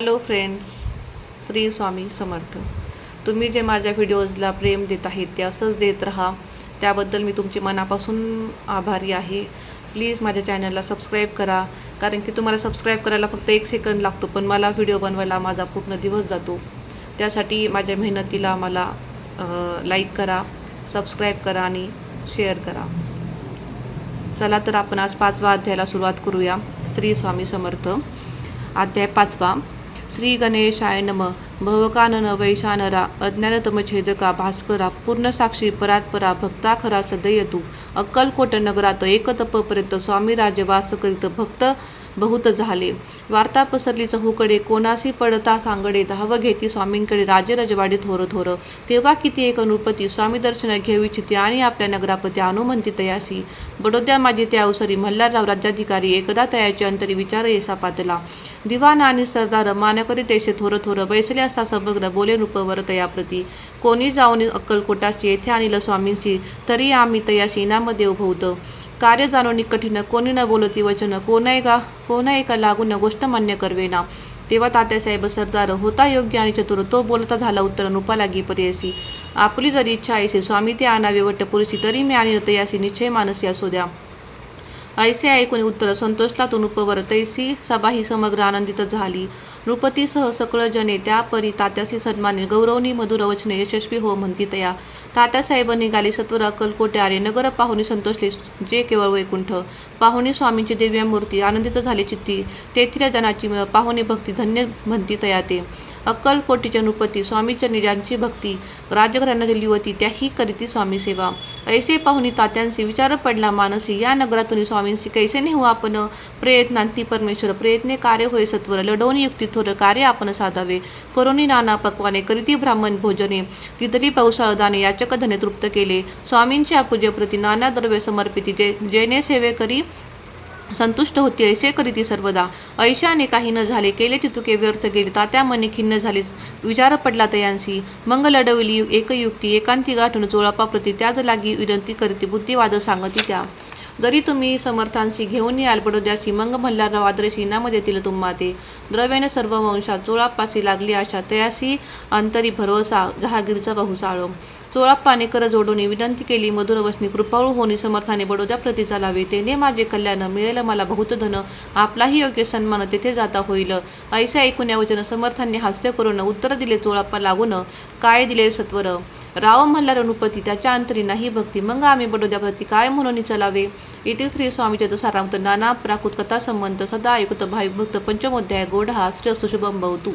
Hello friends Shri Swami Samarth. तुम्ही जे माझ्या व्हिडिओजला प्रेम देत आहेत ते असंच देत राहा. त्याबद्दल मी तुमची मनापासून आभारी आहे. प्लीज माझ्या चॅनलला सबस्क्राईब करा कारण की तुम्हाला सबस्क्राईब करायला फक्त एक सेकंद लागतो पण मला व्हिडिओ बनवायला माझा पूर्ण दिवस जातो. त्यासाठी माझ्या मेहनतीला मला लाईक करा सबस्क्राईब करा आणि शेअर करा. चला तर आपण आज पाचवा अध्यायाला सुरुवात करूया. श्री स्वामी समर्थ. अध्याय पाचवा. श्री गणेशाय नम. भवकानन वैशानरा अज्ञानतमछेदका भास्करा पूर्णसाक्षी परात्परा भक्ता खरा अक्कलकोट नगरात एकतपपर्यंत स्वामीराजे वास करीत भक्त बहुत झाले. वार्ता पसरली चहूकडे कोणाशी पडता सांगडे धाव घेती स्वामींकडे राजे रजवाडे थोर थोर. तेव्हा किती एक अनुपती स्वामी दर्शन घेऊ इच्छिते आणि आपल्या नगरापती अनुमंती तयासी बडोद्या माझी त्या अवसरी मल्हारराव राज्याधिकारी एकदा तयाचे अंतरी विचार येसा पातला. दिवाण आणि सरदार मानकरी तेसे थोर थोर बैसल्या असा समग्र बोले नृपवर तयाप्रती कोणी जाऊन अक्कलकोटाशी येथे आणलं स्वामींशी तरी आम्ही तयाशी इनामध्ये उभवतो कार्य जाणवणी कठीण कोणी न बोलती वचन कोणाय गा कोणा एका लागून गोष्ट मान्य करवेना. तेव्हा तात्यासाहेब सरदार होता योग्य आणि चतुर तो बोलता झाला उत्तर नृपा लागी पर्यसी आपली जरी इच्छा ऐसे स्वामी ते आणावे वट्ट पुरुषी तरी मी आणि तयासी निश्चय मानसी असू द्या. ऐसे ऐकून उत्तर संतोषला तो नृपवर तैसी सभा ही समग्र आनंदित झाली. नृपतीसह सकळ जने त्या परी तात्यासी सन्माने गौरवनी मधुर वचने यशस्वी हो म्हणती तया. तात्यासाहेब निघाली सत्वर अक्कलकोटे आले नगर पाहुणी संतोषले जे केवळ वैकुंठ. पाहुणी स्वामींची दिव्य मूर्ती आनंदित झाली चित्ती. तेथील जनाची पाहुणी भक्ती धन्य म्हणती तया ते. अक्कलकोटीच्या नृपती स्वामीचरणी निजांची भक्ती राजघराण्यात दिली होती त्याही करीती स्वामी सेवा. ऐसे पाहुणी तात्यांशी विचार पडला मानसी. या नगरातून स्वामींशी कैसे नेहू आपण? प्रयत्नांती परमेश्वर प्रयत्ने कार्य होय सत्वर. लढवून युक्ती थोर कार्य आपण साधावे. करोनी नाना पक्वाने करीती ब्राह्मण भोजने. तिथली पावसाळ दाने याचक धने तृप्त केले. स्वामींच्या पूजेप्रती नाना द्रव्य समर्पिती. जे जेने सेवे करी संतुष्ट होती ऐसे करीती सर्वदा. ऐशाने काही न झाले केले तितुके व्यर्थ गेले तात्या मने खिन्न झाले विचार पडला तयांशी. मंग लढवली एकयुक्ती एकांती गाठून चोळापाप्रती त्याच लागी विनंती करीती बुद्धिवाद सांगती त्या. जरी तुम्ही समर्थांशी घेऊन याल बडोद्यासी मंग मल्हारराव आदर्शी नामध्ये तिला तुम्हा ते द्रव्याने सर्व वंशात चोळापासी लागली आशा तयासी अंतरी भरवसा जहागीरचा बहुसाळो. चोळा कर जोडून विनंती केली. मधुर वसनी कृपाळू होणे समर्थाने बडोद्या प्रती चालावे तेने माझे कल्याण मिळेल मला बहुत धन. आपलाही योग्य सन्मान तेथे जाता होईल. ऐसे ऐकून या वचन समर्थांनी हास्य करून उत्तर दिले चोळाप्पा लागून काय दिले सत्वर? राव म्हणला रणुपती त्याच्या अंतरी नाही भक्ती. मग आम्ही बडोद्याप्रती काय म्हणून चलावे इथे श्री स्वामीचे सारांत नाना प्राकृत कथा संबंध सदा ऐकत भाविभक्त पंचमोध्याय गोड हा श्री असतो शुभम भवतू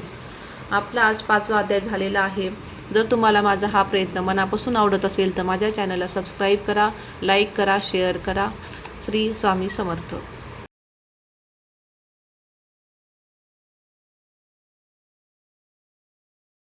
आपला आज पाचवा अध्याय झालेला आहे. जर तुम्हाला माझा हा प्रयत्न मनापासून आवडत असेल तर माझ्या चॅनलला सबस्क्राईब करा लाईक करा शेअर करा. श्री स्वामी समर्थ.